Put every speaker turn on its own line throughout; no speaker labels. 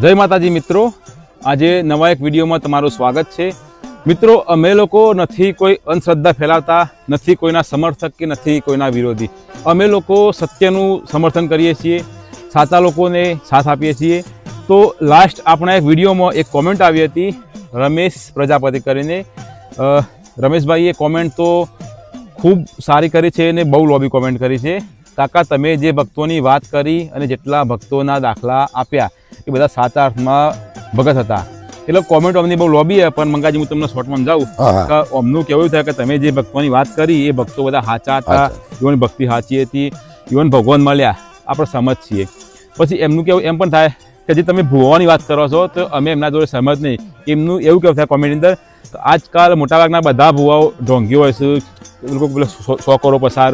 જય માતાજી મિત્રો. આજે નવા એક વિડીયોમાં તમારું સ્વાગત છે. મિત્રો, અમે લોકો નથી કોઈ અંધશ્રદ્ધા ફેલાવતા, નથી કોઈના સમર્થક કે નથી કોઈના વિરોધી. અમે લોકો સત્યનું સમર્થન કરીએ છીએ, સાચા લોકોને સાથ આપીએ છીએ. તો લાસ્ટ આપણા એક વિડીયોમાં એક કોમેન્ટ આવી હતી, રમેશ પ્રજાપતિ કરીને. રમેશભાઈએ કોમેન્ટ તો ખૂબ સારી કરી છે અને બહુ લોબી કોમેન્ટ કરી છે. કાકા, તમે જે ભક્તોની વાત કરી અને જેટલા ભક્તોના દાખલા આપ્યા એ બધા સાચા અર્થમાં ભગત હતા. એટલે કોમેન્ટ અમની બહુ લોબી હે પણ મંગાજી હું તમને શોર્ટમાં સમજાવું.
હા.
કે અમનું કેવું થાય કે તમે જે ભક્તોની વાત કરી એ ભક્તો બધા સાચા હતા ઇવન ભક્તિ સાચી હતી ઇવન ભગવાન મળ્યા. આપણે સમજ છીએ. પછી એમનું કેવું એમ પણ થાય કે જે તમે ભુવાની વાત કરો છો તો અમે એમના જોડે સમજ નહીં. એમનું એવું કેવું થાય કોમેન્ટની અંદર તો આજકાલ મોટાભાગના બધા ભુવાઓ ઢોંગી હોય છે. એ લોકો પેલા સો- કરો પસાર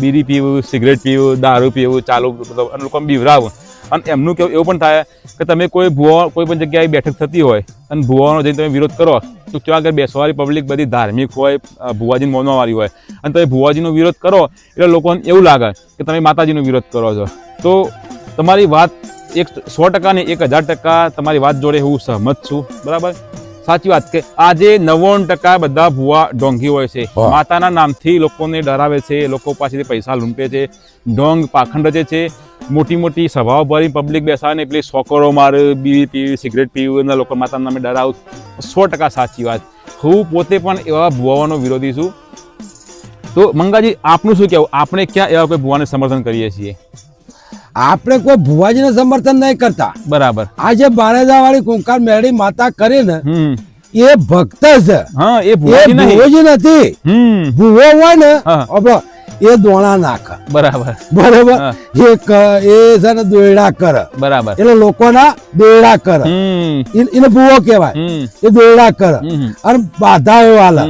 બીરી પીવું સિગરેટ પીવું દારૂ પીવું ચાલુ મતલબ અને લોકો બીવરાવું અને એમનું કેવું, એવું પણ થાય કે તમે કોઈ ભુવા, કોઈ પણ જગ્યાએ બેઠક થતી હોય અને ભુવાનો જઈને તમે વિરોધ કરો, તો ત્યાં આગળ બેસવાળી પબ્લિક બધી ધાર્મિક હોય ભુવાજીને મોનવાવાળી હોય. અને તમે ભુવાજીનો વિરોધ કરો એટલે લોકોને એવું લાગે કે તમે માતાજીનો વિરોધ કરો છો. તો તમારી વાત એક સો ટકા ને એક હજાર ટકા તમારી વાત જોડે હું સહમત છું. બરાબર? સાચી વાત કે આજે નવ્વાણું ટકા બધા ભુવા ઢોંગી હોય છે. માતાના નામથી લોકોને ડરાવે છે લોકો પાસેથી પૈસા લૂંટે છે ઢોંગ પાખંડ રચે છે. મોટી મોટી સભાઓ ભરી પબ્લિક બેસાડે પેલી સોકરો મારે બીવી પીવી સિગરેટ પીવું એના લોકો માતાના નામે ડરાવું સો ટકા સાચી વાત. હું પોતે પણ એવા ભુવાઓનો વિરોધી છું. તો મંગાજી આપનું શું કહેવું? આપણે ક્યાં એવા કોઈ ભુવાને સમર્થન કરીએ છીએ?
આપણે કોઈ ભુવાજીને સમર્થન નહીં કરતા.
બરાબર.
આ જે બારેજા વાળી કુંકાર મેળી માતા કરે ને એ ભક્ત છે
એ ભુવાજી
નથી. ભુવો હોય ને આપણો એ દોણા નાખે.
બરાબર.
બરાબર?
એક
એ છે ને દોયડા કરે.
બરાબર.
એટલે લોકોના દોયડા કરે. એને ભૂવો કહેવાય. એ દોયડા કરે. અને બાધાઓ હાલે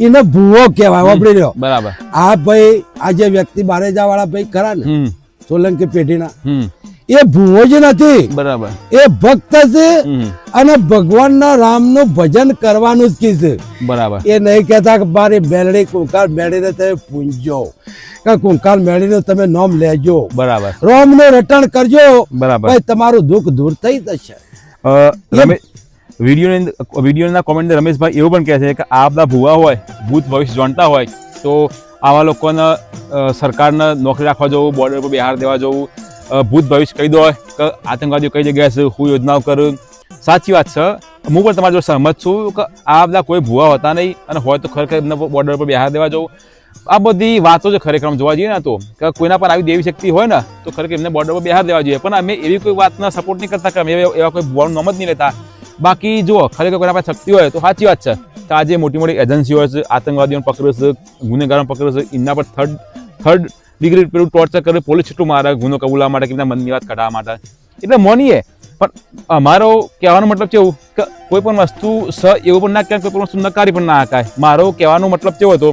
એને ભૂવો કહેવાય વાપરી લો
બરાબર.
આ ભાઈ આ જે વ્યક્તિ બારેજા વાળા ભાઈ ખરા ને સોલંકી પેઢીના. એ ભૂવોજી નથી.
બરાબર.
એ ભક્ત છે અને ભગવાનના રામનું ભજન કરવાનું જ કીધું
બરાબર.
એ નહીં કહેતા કે મારી મેળડી કુંકાર મેળીને તમે પૂંજો. કે કુંકાર મેળીને તમે નોમ લેજો.
બરાબર.
રોમનું રટણ કરજો.
બરાબર.
ભાઈ તમારું દુઃખ દૂર થઈ જશે.
વિડીયોની વિડીયોના કોમેન્ટ રમેશભાઈ એવું પણ કહે છે કે આ બધા ભૂવા હોય ભૂત ભવિષ્ય જાણતા હોય તો આવા લોકોને સરકારને નોકરી રાખવા જવું બોર્ડર પર બિહાર દેવા જવું ભૂત ભવિષ્ય કહી દો, કે આતંકવાદીઓ કઈ જગ્યાએ છે હું યોજનાઓ કરું. સાચી વાત છે. હું પણ તમારી જોડે સહમત છું કે આ બધા કોઈ ભૂવા હોતા નહીં અને હોય તો ખરેખર એમને બોર્ડર પર બિહાર દેવા જવું. આ બધી વાતો છે ખરેખર જોવા જઈએ ને તો, કે કોઈના પર આવી દેવી શક્તિ હોય ને, તો ખરેખર એમને બોર્ડર પર બિહાર દેવા જોઈએ. પણ અમે એવી કોઈ વાતના સપોર્ટ નહીં કરતા, કે અમે એવા કોઈ ભૂવાનું નામ જ નહીં લેતા. બાકી જુઓ, ખરેખર કોઈ પાસે શક્તિ હોય તો સાચી વાત છે. કે આજે મોટી મોટી એજન્સીઓ છે, આતંકવાદીઓને પકડે છે, ગુનેગારોને પકડે છે, એમના પર થર્ડ થર્ડ ડિગ્રી પેલું ટોર્ચર કરે, પોલીસ છૂટું મારે, ગુનો કબૂલવા માટે કે મનની વાત કઢાવવા માટે. એટલે મોનીએ, પણ અમારો કહેવાનો મતલબ કેવું કે કોઈ પણ વસ્તુ સ, એવું પણ ના કહેવાય, કોઈ પણ વસ્તુ નકારી પણ ના હકાય મારો કહેવાનો મતલબ કેવો હતો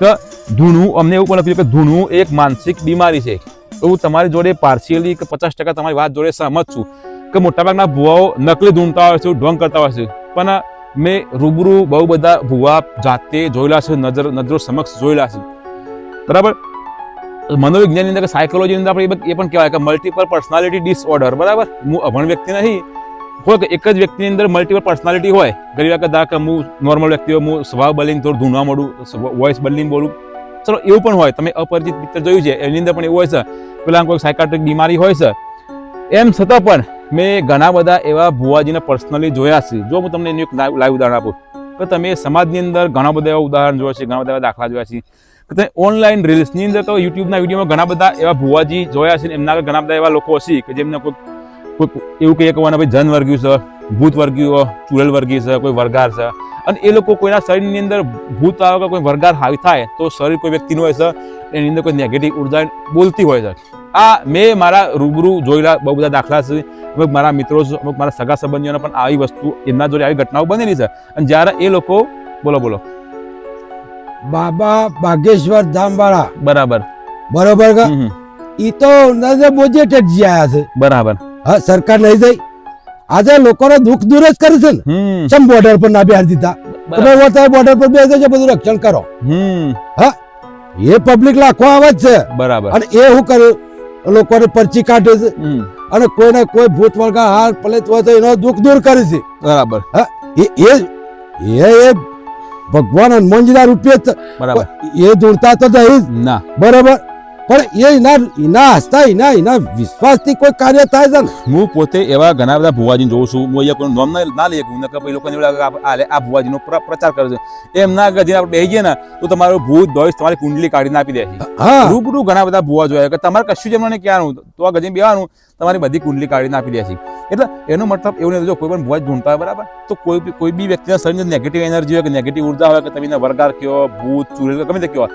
કે ધૂણું, અમને એવું પણ લખ્યું કે ધૂણું એક માનસિક બીમારી છે. એવું તમારી જોડે પાર્શિયલી કે પચાસ ટકા તમારી વાત જોડે સહમત છું. કે મોટાભાગના ભુવાઓ નકલી ઢૂંઢતા હોય છે, ઢોંગ કરતા હોય છે. પણ મેં રૂબરૂ બહુ બધા ભુવા જાતે જોયેલા છે, નજર, નજરો સમક્ષ જોયેલા છે. બરાબર? મનોવિજ્ઞાનની અંદર સાયકોલોજીની અંદર આપણે એ પણ કહેવાય કે મલ્ટિપલ પર્સનાલિટી ડિસઓર્ડર બરાબર? હું અભણ વ્યક્તિ નહીં. હોય કે એક જ વ્યક્તિની અંદર મલ્ટિપલ પર્સનાલિટી હોય. ગરીબ વખત ધારો હું નોર્મલ વ્યક્તિ હોય, હું સ્વભાવ બદલીને થોડું ધૂણવા મળું વોઇસ બદલીને બોલું. ચલો, એવું પણ હોય. તમે અપરિચિત પિક્ચર જોયું છે, એની અંદર પણ એવું હોય છે. પેલા કોઈ સાયકાટ્રિક બીમારી હોય છે. એમ છતાં પણ મેં ઘણા બધા એવા ભુવાજીને પર્સનલી જોયા છે. જો હું તમને એનું એક લાઈવ ઉદાહરણ આપું, તો તમે સમાજની અંદર ઘણા બધા એવા ઉદાહરણ જોયા છે, ઘણા બધા એવા દાખલા જોયા છે. કે તમે ઓનલાઈન રીલ્સની અંદર તો યુટ્યુબના વિડીયોમાં ઘણા બધા એવા ભુવાજી જોયા છે એમના ઘણા બધા એવા લોકો હશે કે જેમને કોઈ કોઈ એવું કહીએ કે ભાઈ જન વર્ગ્યું છે, ભૂત વર્ગ્યું ચુડેલ વર્ગી છે, કોઈ વર્ગાર છે. અને એ લોકો કોઈના શરીરની અંદર ભૂત આવે કોઈ વર્ગાર હાવી થાય, તો શરીર કોઈ વ્યક્તિનું હોય છે, એની અંદર કોઈ નેગેટિવ ઊર્જા બોલતી હોય છે. આ મેં મારા રૂબરૂ જોયેલા બહુ બધા દાખલા છે. અમુક મારા મિત્રો અમુક મારા સગા સંબંધીઓને પણ આવી વસ્તુ એમના જોડે આવી ઘટનાઓ બનેલી છે. અને જ્યારે એ લોકો બોલો બોલો.
બાબા બાગેશ્વર ધામવાળા.
બરાબર.
બરોબર. ઈ તો નજર બોજે ટેટજી આયા છે.
બરાબર.
હા સરકાર નહીં જઈ આજે લોકોને દુઃખ દૂર જ કરે છે ને. ચમ બોર્ડર પર ના બેહાર દીધા. તમે. વોટર બોર્ડર પર બેસે છે બધું રક્ષણ કરો. હા એ પબ્લિક લાખો આવે જ છે.
બરાબર.
અને એ હું કરે લોકોને પરચી કાઢે છે. અને કોઈને કોઈ ભૂત વળગા હાર પલેત હોય તો એનો દુઃખ દૂર કરે છે.
બરાબર.
હા એ એ એ ભગવાન હનુમાનજીના રૂપે
બરાબર.
એ દોડતા તો નહીં.
ના.
બરાબર? પણ એ એના એના હસતા એના એના વિશ્વાસથી કોઈ કાર્ય થાય છે ને?
હું પોતે એવા ઘણા બધા ભુવાજી જોઉં છું. હું અહીંયા કોઈ નોમ ના લઈએ હું નકર પછી લોકોને આ- ભુવાજીનો પ્રચાર કરે છે. એમ ના કે જે આપણે બેસી ગયા ને તો તમારું ભૂત ભવિષ્ય તમારી કુંડલી કાઢીને આપી દે છે.
હા.
રૂબરૂ ઘણા બધા ભુવા જોયા કે તમારે કશું જ એમને ક્યાંનું તો આ ગજીને બેવાનું તમારી બધી કુંડલી કાઢીને આપી દે છે. એટલે એનો મતલબ એવું નહીં જો કોઈ પણ ભુવા ઢૂંઢતા હોય બરાબર? તો કોઈ કોઈ બી વ્યક્તિના શરીરની નેગેટિવ એનર્જી હોય કે નેગેટિવ ઊર્જા હોય કે તમે વરગાર કયો ભૂત ચુડેલ ગમે તે કયો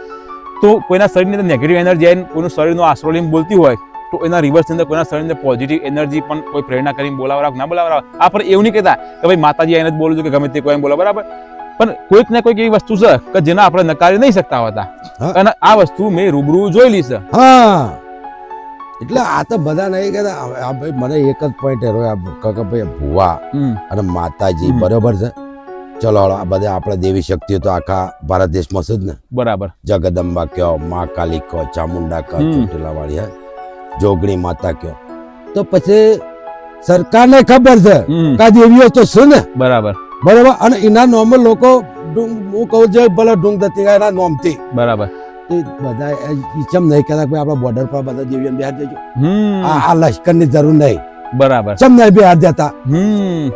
તો કોઈના શરીરની અંદર નેગેટિવ એનર્જી આવીને કોઈનું શરીરનો આશરો લઈને બોલતી હોય તો એના રિવર્સ અંદર કોઈના શરીરની પોઝિટિવ એનર્જી પણ કોઈ પ્રેરણા કરીને બોલાવવા ના બોલાવવા આ પણ એવું નહીં કહેતા કે ભાઈ માતાજી આવીને જ બોલું છું કે ગમે તે કોઈ બોલો બરાબર? પણ કોઈક ને કોઈક એવી વસ્તુ છે કે જેને આપણે નકારી નહીં શકતા હોતા. અને આ વસ્તુ મેં રૂબરૂ જોયેલી છે.
હા. એટલે આ તો બધા નહીં કહેતા ભાઈ મને એક જ પોઈન્ટ કે ભાઈ ભુવા અને માતાજી બરોબર છે. ચલો આ બધા આપણે દેવી શક્તિઓ તો આખા ભારત દેશમાં છે જ ને.
બરાબર.
જગદંબા કયો મા કાલી કયો ચામુંડા કયો. ચોટીલા વાળી હે? જોગણી માતા કયો. તો પછી સરકારને ખબર છે કે દેવીઓ તો છે ને.
બરાબર.
બરાબર? અને એના નોર્મલ લોકો હું કહું છું ભલે ડુંગ દત્તી એના નોમથી.
બરાબર.
તો બધા ઈચમ નહીં કહેતા કે આપણા બોર્ડર પર બધા દેવીઓને બિહાર દેજો. આ આ લશ્કરની જરૂર નહીં.
બરાબર.
ચમ નહીં બિહાર દેતા?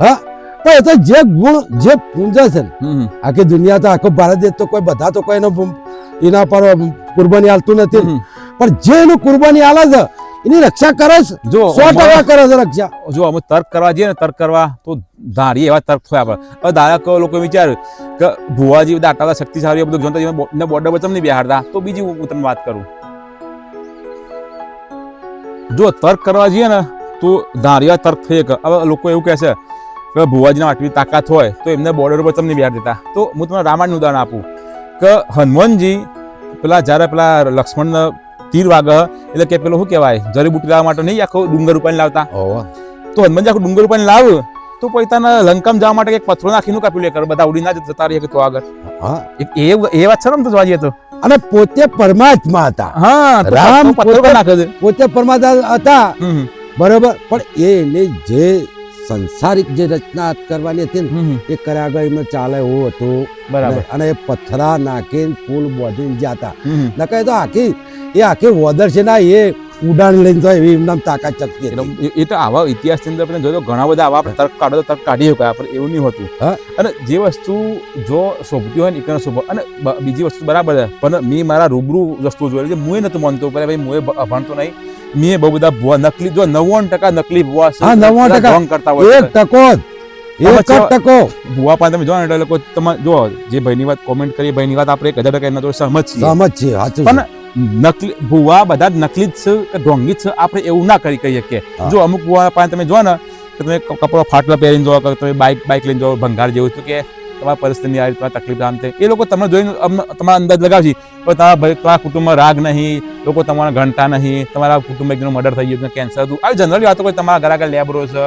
હા? પણ એ તો જે ગુણ જે પૂંજા છે ને આખી દુનિયા તો આખો ભારત દેશ તો કોઈ બધા તો કોઈ એનો એના પર કુરબાની આલતું નથી. પણ જે એનું કુરબાની આલે છે એની રક્ષા કરે છે.
જો
સો ટકા કરે છે રક્ષા.
જો અમે તર્ક કરવા જઈએ ને તર્ક કરવા તો ધારી એવા તર્ક થયા આપણે હવે ધારા કે લોકો વિચાર્યું કે ભુવાજી બધા આટલા શક્તિશાળી બધું જોતા બોર્ડર પર નહીં બિહારતા તો બીજી હું હું તમને વાત કરું. જો તર્ક કરવા જઈએ ને તો ધાર્યા તર્ક થઈ હવે લોકો એવું કહે છે કે ભુવાજીના આટલી તાકાત હોય તો એમને બોર્ડર પર તમને બિહાર દેતા. તો હું તમને રામાયણનું ઉદાહરણ આપું. કે હનુમાનજી પેલા જ્યારે પેલા લક્ષ્મણના તીર વાગે એટલે કે પેલું શું કહેવાય? જડીબુટી લાવવા માટે નહીં આખો ડુંગર ઉપાડીને લાવતા. તો હનુમાનજી આખું ડુંગર ઉપાડીને લાવ તો પોતાના લંકામાં જવા માટે એક પથ્થરો નાખીને કાપ્યું લે કરે. બધા ઉડી ના જતા રહીએ કે તો આગળ.
હા.
એ એ- વાત છે ને તો જોવા જઈએ તો.
અને પોતે પરમાત્મા હતા.
હા
રામ પોતે પરમાત્મા હતા. બરોબર. પણ એને જે સંસારિક જે રચના કરવાની હતી ને એ એમને ચાલે એવું હતું.
બરાબર.
અને એ પથરા નાખીને પુલ બોધીને જતા એ તો આખી એ આખી વોદર છે ના એ ઉડાણ લઈને તો એવી એમના તાકાત ચકતી
એ- એ તો આવા ઇતિહાસની અંદર આપણે જોયો ઘણા બધા આવા તર્ક કાઢો તર્ક કાઢી શકાય આપણે એવું નહીં હોતું. અને જે વસ્તુ જો શોભતી હોય ને એ શોભ. અને બીજી વસ્તુ બરાબર છે. પણ મેં મારા રૂબરૂ વસ્તુ જોયેલી છે. હું નતું માનતો પેલા ભાઈ હું ભણતો નહીં. મેં બહુ બધા ભુવા નકલી જો નવ્વાણું ટકા નકલી ભુવા છે.
હા, 99%
બધા કરતા હોય
એક ટકો એક ટકો.
ભૂવા પાસે તમે જો એટલે લોકો તમે જો જે ભાઈની વાત કોમેન્ટ કરી ભાઈની વાત આપણે એક હજાર ટકા એના તો સહમત છીએ.
સહમત છે સાચું
પણ નકલી ભુવા બધા જ નકલી જ છે કે ઢોંગી જ છે આપણે એવું ના કરી કહીએ કે. જો અમુક ભૂવા પાસે તમે જો ને કે તમે કપડો ફાટલો પહેરીને જો કે તમે બાઇક બાઇક લઈને જો ભંગાર જેવું તો કે તમારા પરિસ્થિતિની આવી તમારી તકલીફ આમ છે એ લોકો તમને જોઈને તમારા અંદાજ લગાવશે પણ તમારા ભાઈ તમારા કુટુંબમાં રાગ નહીં લોકો તમારા ગણતા નહીં તમારા કુટુંબ એકનું મર્ડર થઈ ગયું કેન્સર હતું. આવી જનરલી વાતો કોઈ તમારા ઘર આગળ લેબરો છે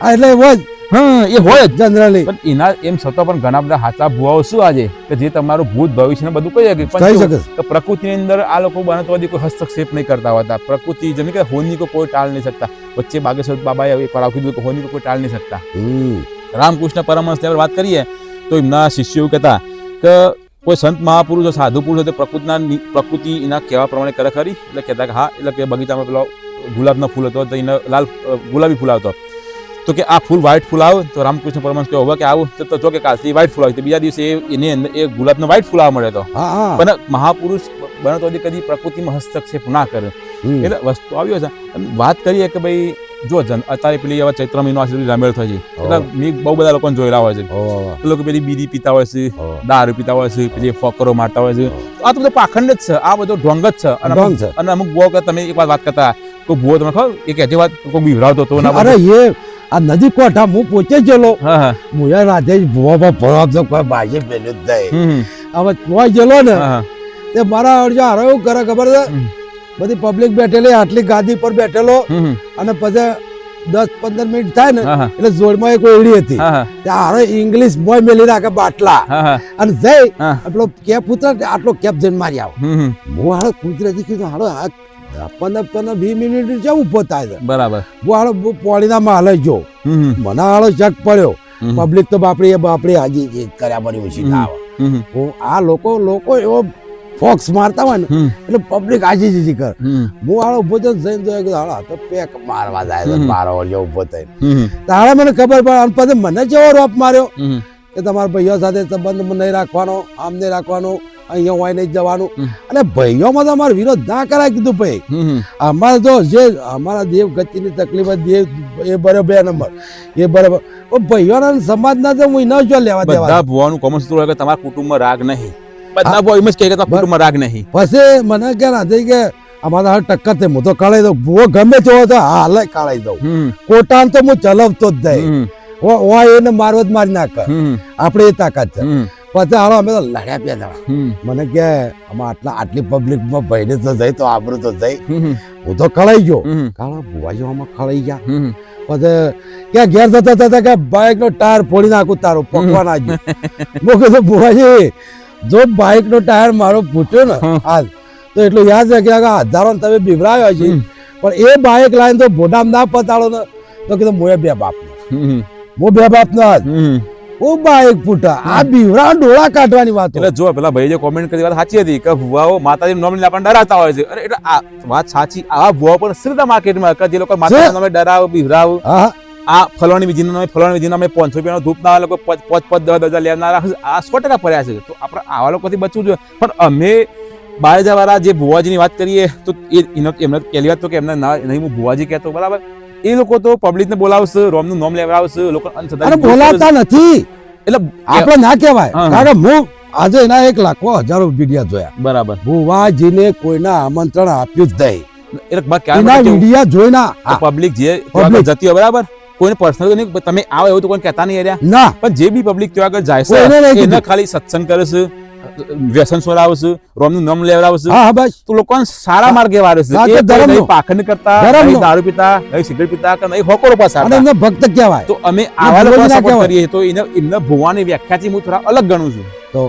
હા, એટલે એવો જ.
હા એ હોય જ.
જનરલી
પણ એના એમ છતાં પણ ઘણા બધા હાચા ભુવાઓ શું આજે? કે જે તમારું ભૂત ભવિષ્ય બધું કહી શકે. પણ. તો પ્રકૃતિની અંદર આ લોકો બને તો કોઈ હસ્તક્ષેપ નહીં કરતા હોતા. પ્રકૃતિ જેમ કે હોની કો કોઈ ટાળ નહીં શકતા. વચ્ચે બાગેશ્વર બાબાએ એક વાર આવું દીધું કે હોની કો કોઈ ટાળ નહીં શકતા. રામકૃષ્ણ પરમહંસ વાત કરીએ તો એમના શિષ્યો કહેતા કે કોઈ સંત મહાપુરુષ સાધુ પુરુષ તો પ્રકૃતિના પ્રકૃતિ એના કહેવા પ્રમાણે કરે ખરી? એટલે કહેતા કે હા એટલે કે બગીચામાં પેલો ગુલાબનો ફૂલ હતો તો એને લાલ ગુલાબી ફૂલ આવતો. તો કે આ ફૂલ વ્હાઇટ ફૂલ આવે? તો રામકૃષ્ણ પરમહંસ કહે હવે કે આવું? તો- જો કે કાલથી વ્હાઇટ ફૂલ આવે તો બીજા દિવસે એની અંદર એ ગુલાબનો વ્હાઇટ ફૂલ આવવા મળે તો પણ મહાપુરુષ બને તો કદી પ્રકૃતિમાં હસ્તક્ષેપ ના કરે એટલે વસ્તુ આવ્યો છે. વાત કરીએ કે ભાઈ જો જન અત્યારે પેલી હવે ચૈત્ર મહિનો આ સુધી રમેળ થાય છે એટલે મેં બહુ બધા લોકોને જોયેલા હોય છે. એ લોકો પેલી બીડી પીતા હોય છે દારૂ પીતા હોય છે પેલી ફોકરો મારતા હોય છે. આ તો બધું પાખંડ જ છે. આ બધો ઢોંગ જ છે. અને અમુક-
છે.
અને અમુક બહુ તમે એક વાર વાત કરતા તો ભૂવો તમે ખબર? એક હજી વાત કોઈ બીવડાવતો હતો ના
અરે એ આ નદી કોઠા હું પોતે જ ગયેલો.
હા
યાર રાધે ભોવા ભરવા તો કોઈ બાજે પેલું જ નહીં. હવે કોઈ ગયેલો ને. તે મારા અડજો હારો એવું કરે ખબર છે. બધી પબ્લિક બેઠેલી આટલી ગાદી પર બેઠેલો. અને પછી દસ પંદર મિનિટ થાય ને. એટલે જોડમાં એક ઓયડી હતી
હા, હા.
તે હારો ઇંગ્લિશ બોય મેલી રાખે બાટલા. અને જઈ આટલો કેપ ઉતરે આટલો કેપ જઈને મારી આવો. હું હાડો કુદરતી કીધું હાડો આ પંદર પંદર વીસ મિનિટ જેમ ઊભો થાય છે
બરાબર
હું હાડો પોળીના માલે જો. મને હાડો શક પડ્યો પબ્લિક તો બાપડી બાપડી હાજી કર્યા પછી ઓછી ના આવે. હું આ લોકો લોકો એવો ફોક્સ મારતા હોય ને એટલે પબ્લિક આજી જીજી કરે. હું હાલો ઊભો થઈને જઈને જોયો કીધું હાલો તો પેક મારવા જાય મારો જેવો ઊભો થઈને. તારે મને ખબર પડે અને પછી મને જેવો રોપ માર્યો કે તમારા ભાઈઓ સાથે સંબંધ નહીં રાખવાનો આમ નહીં રાખવાનો અહીંયા હોય નહીં જવાનું. અને ભાઈઓમાં તો અમારો વિરોધ ના કરાય કીધું ભાઈ. અમારે તો જે અમારા દેવ ગતિની તકલીફ દેવ એ બરાબર બે નંબર. એ બરાબર. પણ ભાઈઓના સમાજના તો હું ન જો લેવા દેવા.
બધા ભુવાનું કોમન સૂત્ર હોય કે તમારા કુટુંબમાં રાગ નહીં. બધા જ કહે કે કુટુંબમાં રાગ નહીં.
પછી મને કે ના થઈ કે અમારે હાલ ટક્કર થઈ હું તો કળાઈ દઉં. ભૂવો ગમે તેવો તો હાલ કળાઈ દઉં. કોટાન તો હું ચલાવતો જ
હમ.
હોય એને મારવો જ મારી નાખ. આપણે એ તાકાત છે. પછી હાલો અમે તો લડ્યા બે
હમ.
મને કે આમાં આટલા આટલી પબ્લિકમાં ભાઈને તો જઈ તો આબરું તો જઈ. હું તો કળાઈ ગયો.
હમ.
કાળા આમાં કળાઈ ગયા. પછી ક્યાં ઘેર જતા જતા કે બાઇક નો ટાયર ફોડી નાખું તારું પકવા ના ગયું. તો ભુવાજી જો બાઇક નો ટાયર મારો ફૂટ્યો ને
હાલ
આજ તો એટલું યાદ રાખ્યા કે હજારો તમે બિવરાયો છે. પણ એ બાઇક લાઈન તો ભોડામ ના પતાડો ને તો કીધું મોએ બે બાપ મો બે બાપ નો ઓ બાઇક ફૂટા આ બિવરા ડોળા કાઢવાની વાત.
એટલે જો પેલા ભાઈ જે કોમેન્ટ કરી વાત સાચી હતી કે ભુવાઓ માતાજી નામ લઈને આપણને ડરાતા હોય છે. અરે એટલે આ વાત સાચી આવા ભુવાઓ પણ સીધા માર્કેટમાં કે જે લોકો માતાજી નામે ડરાવ બિવરાવ
હા.
આ ફલાણી વિધિના નામે ફલાણી વિધિના નામે પાંચસો રૂપિયાનો ધૂપ ના લોકો પાંચ પોચ દસ હજાર લેનારા આ સો ટકા પડ્યા છે. તો આપણે આવા લોકોથી બચવું જોઈએ. પણ અમે બારેજાવાળા જે ભુવાજીની વાત કરીએ તો એ એમને પહેલી વાત તો કે એમને ના નહીં હું ભુવાજી કહેતો બરાબર? એ લોકો તો પબ્લિકને બોલાવશે રોમનું નામ લેવડાવશે લોકો
બોલાતા નથી.
એટલે
આપણે ના કહેવાય. કારણ કે હું આજે એના એક લાખો હજારો વિડીયા જોયા.
બરાબર.
ભુવાજીને કોઈના આમંત્રણ આપ્યું જ નહીં.
એટલે
વિડીયા જોઈના
તો પબ્લિક જે જતી હોય બરાબર? કોઈને પર્સનલ નહીં તમે આવો એવું તો કોઈ કહેતા નહીં રહ્યા
ના.
પણ જે બી પબ્લિક ત્યાં આગળ જાય છે એને ખાલી સત્સંગ કરે છે વ્યસન સોરાવશે રોમનું નામ લેવડાવશે
હા હા બસ.
તો લોકોને સારા માર્ગે વારે છે. એ ધર્મ પાખંડ કરતા. નહીં દારૂ પીતા નહીં સિગરેટ પીતા કે નહીં હોકોરો
અને
પાછા
એમને ભક્ત કહેવાય.
તો અમે આવા લોકો
ભગવાનના
સપોર્ટ કરીએ તો એને એમને ભુવાની વ્યાખ્યાથી હું થોડા અલગ ગણું છું.
તો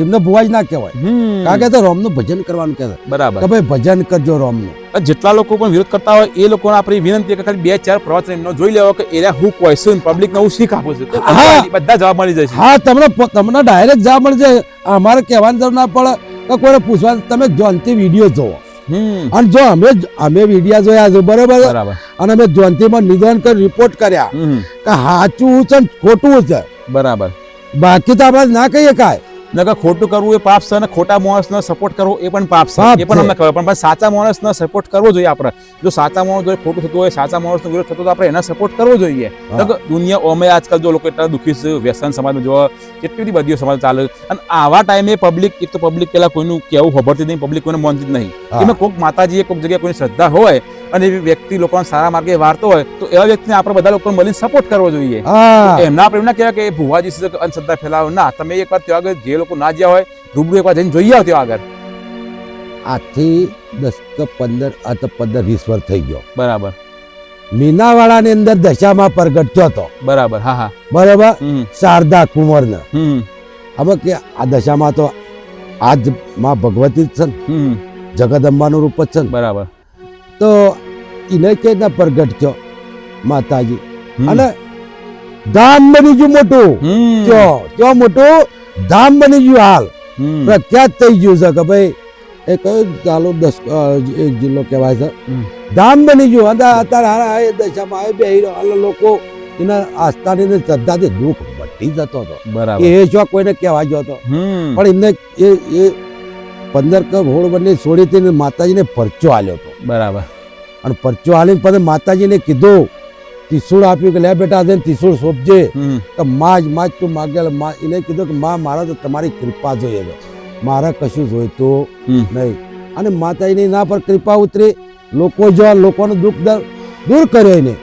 એમને ભુવાજ ના કહેવાય. કારણ કે તો રોમનું ભજન કરવાનું કહે
બરાબર.
કે ભાઈ ભજન કરજો રોમનું.
જેટલા લોકો પણ વિરોધ કરતા હોય એ લોકોને આપણી વિનંતી કે ખાલી બે ચાર પ્રવચન એમનો જોઈ લેવો કે એરિયા હું ક્વેશ્ચન પબ્લિક ને હું શીખ આપું છું. બધા જવાબ મળી જશે
હા તમને તમને ડાયરેક્ટ જવાબ જાય. અમારે કહેવાની જરૂર ના પડે કે કોઈને પૂછવા તમે જોનથી વીડિયો જોવો. અને જો અમે અમે વિડીયા જોયા છે બરોબર?
બરાબર.
અને અમે જોનતીમાં નિદાન કરી રિપોર્ટ કર્યા કે સાચું છે ને ખોટું છે.
બરાબર.
બાકી તો આપણે ના કહીએ કાંઈ.
નકર ખોટું કરવું એ પાપ છે અને ખોટા માણસને સપોર્ટ કરવો એ પણ પાપ છે. એ પણ અમને ખબર પણ સાચા માણસને સપોર્ટ કરવો જોઈએ આપણે. જો સાચા માણસ જો ખોટું થતું હોય સાચા માણસનો વિરોધ થતો તો આપણે એના સપોર્ટ કરવો જોઈએ. નકર દુનિયા અમે આજકાલ જો લોકો એટલા દુઃખી છે વ્યસન સમાજમાં જોવા કેટલી બધી બધી સમાજ ચાલે અને આવા ટાઈમે પબ્લિક એક તો પબ્લિક પેલા કોઈનું કેવું ખબરથી નહીં પબ્લિક કોઈને માનતી જ નહીં. એમાં કોઈક માતાજીએ કોઈક જગ્યાએ કોઈની શ્રદ્ધા હોય અને એવી વ્યક્તિ લોકોને સારા માર્ગે વાર્તો હોય તો એવા વ્યક્તિને આપણે બધા લોકો મળીને સપોર્ટ કરવો જોઈએ. એમના આપણે એમ ના કહેવાય કે ભુવાજી સુધી અંધશ્રદ્ધા ફેલાવો ના. તમે એકવાર ત્યાં આગળ જે લોકો ના જ્યાં હોય રૂબરૂ એકવાર જઈને જોઈ આવો ત્યાં આગળ.
આજથી દસ તો પંદર આ તો પંદર વીસ વર્ષ થઈ ગયો.
બરાબર.
મીનાવાળાની અંદર દશામાં પ્રગટ થયો હતો
બરાબર હા હા.
બરાબર? શારદા કુંવરને.
ને
હવે કે આ દશામાં તો આજમાં ભગવતી જ છે જગદંબાનું રૂપ જ છે
બરાબર.
તો એને કે પ્રગટ થયો. માતાજી. અને ધામ બની ગયું મોટું. કયો કયો મોટું ધામ બની ગયું હાલ. પ્રખ્યાત થઈ ગયું છે કે ભાઈ એ કયો ચાલો દસ એક જિલ્લો કહેવાય છે. ધામ બની ગયું. અને અત્યારે હારા એ દશામાં આવી બે હાલ લોકો એના આસ્થાની શ્રદ્ધાથી દુઃખ મટી જતો હતો.
બરાબર.
એ જો કોઈને કહેવા ગયો હતો પણ એમને એ એ પંદર કપ હોળ બંને સોળી માતાજીને પરચો આલ્યો હતો.
બરાબર.
અને પરચો આલીને પછી માતાજીને કીધું ત્રિશુળ આપ્યું કે લે બેટા છે ત્રિશુળ સોંપજે
હમ.
જ માજ માજ તું માગેલ મા એને કીધું કે માં મારા તો તમારી કૃપા જોઈએ મારા કશું જોઈતું. નહીં. અને માતાજીની ના પર કૃપા ઉતરી. લોકો જો લોકોનું દુઃખ દૂર કર્યો એને.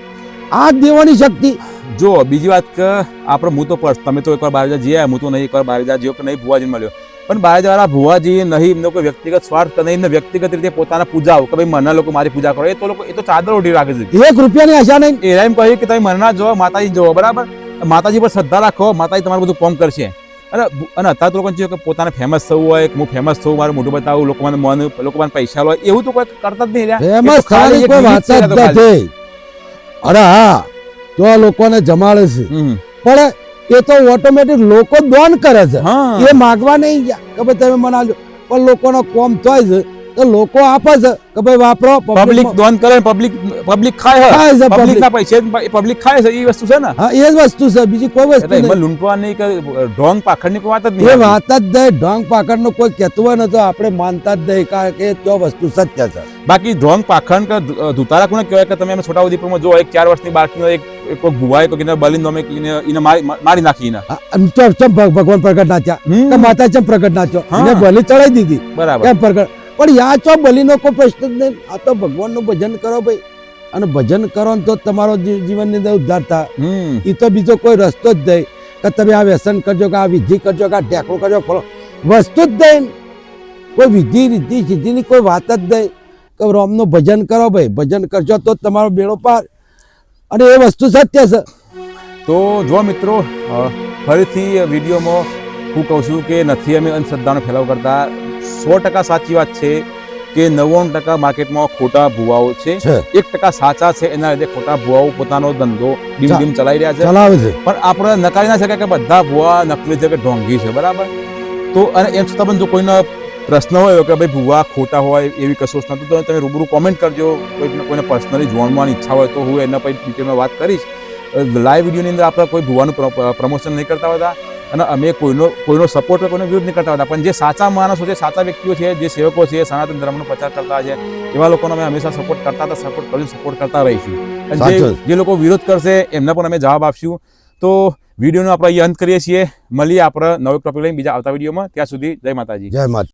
આ દેવાની શક્તિ.
જો બીજી વાત કે આપણે હું તો તમે તો એકવાર બહાર જઈ આવ્યા હું તો નહીં એકવાર બારેજા જ્યો કે નહીં ભુવાજી મળ્યો. પણ બારેજા વાળા ભુવાજી નહીં એમનો કોઈ વ્યક્તિગત સ્વાર્થ કે નહીં એમને વ્યક્તિગત રીતે પોતાના પૂજાઓ કે ભાઈ મને લોકો મારી પૂજા કરો એ તો લોકો એ તો ચાદર ઓઢી રાખે છે.
એક રૂપિયાની આશા નહીં.
એરા એમ કહ્યું કે તમે મનના જોવો માતાજી જોવો બરાબર? માતાજી પર શ્રદ્ધા રાખો માતાજી તમારું બધું કોમ કરશે. અને અને અત્યારે તો લોકોને કે પોતાને ફેમસ થવું હોય કે હું ફેમસ થવું મારું મોઢું બતાવું લોકો મને મન લોકો મને પૈસા લો એવું તો કોઈ કરતા જ નહીં
ફેમસ અરે હા તો આ લોકોને જમાડે છે. પણ એ તો ઓટોમેટિક લોકો દોન કરે છે. એ માગવા નહીં ગયા. કે ભાઈ તમે મને આલજો પણ લોકોનો કોમ થાય છે. તો લોકો આપે છે કે ભાઈ વાપરો
પબ્લિક દોન કરે પબ્લિક પબ્લિક ખાય
ખાય છે
પબ્લિક ના પૈસે પબ્લિક ખાય છે એ વસ્તુ છે ને?
હા એ જ વસ્તુ છે. બીજી કોઈ વસ્તુ નહીં.
લૂંટવાની કે ઢોંગ પાખડની કોઈ વાત જ
એ વાત જ દે ઢોંગ પાકડનું કોઈ કહેતું હોય ને તો આપણે માનતા જ નહીં કારણ કે તો વસ્તુ સત્ય છે.
બાકી ઢોંગ પાખંડ કે ધુતારા કોને કહેવાય કે તમે અમે છોટાઉદેપુરમાં જો એક ચાર વર્ષની બાળકીનો એક એક કોઈ ગુવાય કોઈ બલીન નોમે એને મારી નાખી એને.
હા, ચમ ભગવાન પ્રગટ
નાચ્યા
કે માતા ચમ પ્રગટ
નાચ્યો.
એને બલી ચડાઈ દીધી.
બરાબર.
કેમ પ્રગટ? પણ યા ચો બલીનો કોઈ પ્રશ્ન જ નહીં. આ તો ભગવાનનું ભજન કરો ભાઈ. અને ભજન કરો ને તો તમારો જીવનની અંદર ઉદ્ધાર થાય.
હમ.
એ તો બીજો કોઈ રસ્તો જ નહીં કે તમે આ વ્યસન કરજો કે આ વિધિ કરજો કે આ ઢેકણું કરજો ફળો વસ્તુ જ નહીં. કોઈ વિધિ રીતિ સિદ્ધિની કોઈ વાત જ નહીં કે રોમનું ભજન કરો ભાઈ. ભજન કરજો તો તમારો બેડો પાર. અને એ વસ્તુ સત્ય છે.
તો જો મિત્રો ફરીથી વિડીયોમાં હું કહું છું કે નથી અમે અંધશ્રદ્ધાનો ફેલાવ કરતા. સો ટકા સાચી વાત છે કે નવ્વાણું ટકા માર્કેટમાં ખોટા ભુવાઓ છે. એક ટકા સાચા છે એના લીધે ખોટા ભુવાઓ પોતાનો ધંધો ડીમ ડીમ ચલાવી રહ્યા છે.
ચલાવે છે.
પણ આપણે નકારી ના શકાય કે બધા ભુવા નકલી છે કે ઢોંગી છે બરાબર? તો અને એમ છતાં પણ જો કોઈનો પ્રશ્ન હોય કે ભાઈ ભુવા ખોટા હોય એવી કશું નથી તો તમે રૂબરૂ કોમેન્ટ કરજો. કોઈ કોઈને પર્સનલી જોડવાની ઈચ્છા હોય તો હું એના પછી ડિટેલમાં વાત કરીશ. લાઈવ વિડીયોની અંદર આપણે કોઈ ભુવાનું પ્રમોશન નહીં કરતા હોતા. અને અમે કોઈનો કોઈનો સપોર્ટ કોઈનો વિરોધ નહીં કરતા હતા. પણ જે સાચા માણસો છે સાચા વ્યક્તિઓ છે જે સેવકો છે સનાતન ધર્મનો પ્રચાર કરતા છે એવા લોકોનો અમે હંમેશા સપોર્ટ કરતા હતા સપોર્ટ કરીને સપોર્ટ કરતા રહીશું. જે જે. લોકો વિરોધ કરશે એમને પણ અમે જવાબ આપશું. તો વિડીયોનો આપણે અંત કરીએ છીએ. મળીએ આપણે નવો ટોપિક લઈને બીજા આવતા વિડીયોમાં. ત્યાં સુધી જય માતાજી.
જય માતા